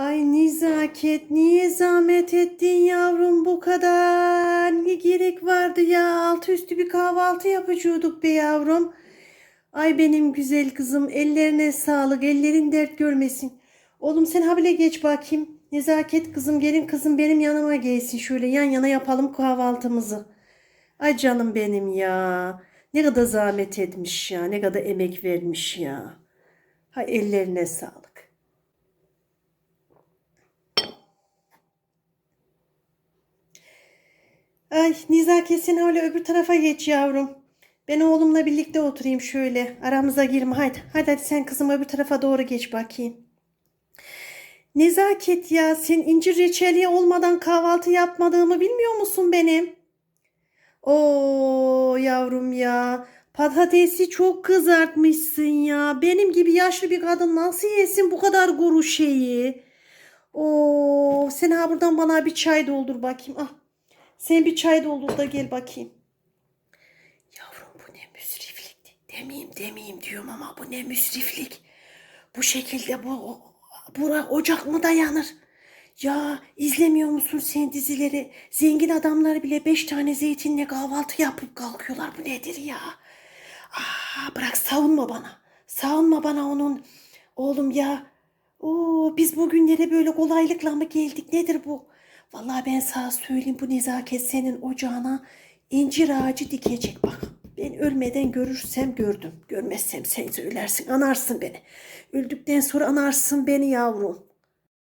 Ay Nizaket niye zahmet ettin yavrum bu kadar? Ne gerek vardı ya? Altı üstü bir kahvaltı yapacaktık be yavrum. Ay benim güzel kızım ellerine sağlık ellerin dert görmesin. Oğlum sen habile geç bakayım. Nezaket kızım gelin kızım benim yanıma gelsin. Şöyle yan yana yapalım kahvaltımızı. Ay canım benim ya. Ne kadar zahmet etmiş ya. Ne kadar emek vermiş ya. Hay ellerine sağlık. Ay Nizaket sen öyle öbür tarafa geç yavrum. Ben oğlumla birlikte oturayım şöyle. Aramıza girme haydi. Haydi hadi sen kızım öbür tarafa doğru geç bakayım. Nezaket ya sen incir reçeli olmadan kahvaltı yapmadığımı bilmiyor musun benim? Oo yavrum ya. Patatesi çok kızartmışsın ya. Benim gibi yaşlı bir kadın nasıl yesin bu kadar kuru şeyi? Oo sen ha buradan bana bir çay doldur bakayım. Ah. Sen bir çay doldur da gel bakayım. Yavrum bu ne müsriflik. Demeyeyim demeyeyim diyorum ama bu ne müsriflik. Bu şekilde bu bura ocak mı dayanır? Ya izlemiyor musun sen dizileri? Zengin adamlar bile beş tane zeytinle kahvaltı yapıp kalkıyorlar. Bu nedir ya? Aa, bırak savunma bana. Savunma bana onun. Oğlum ya. Oo, biz bugünlere böyle kolaylıkla mı geldik? Nedir bu? Vallahi ben sana söyleyeyim bu nezaket senin ocağına incir ağacı dikecek bak. Ben ölmeden görürsem gördüm. Görmezsem sen söylersin. Anarsın beni. Öldükten sonra anarsın beni yavrum.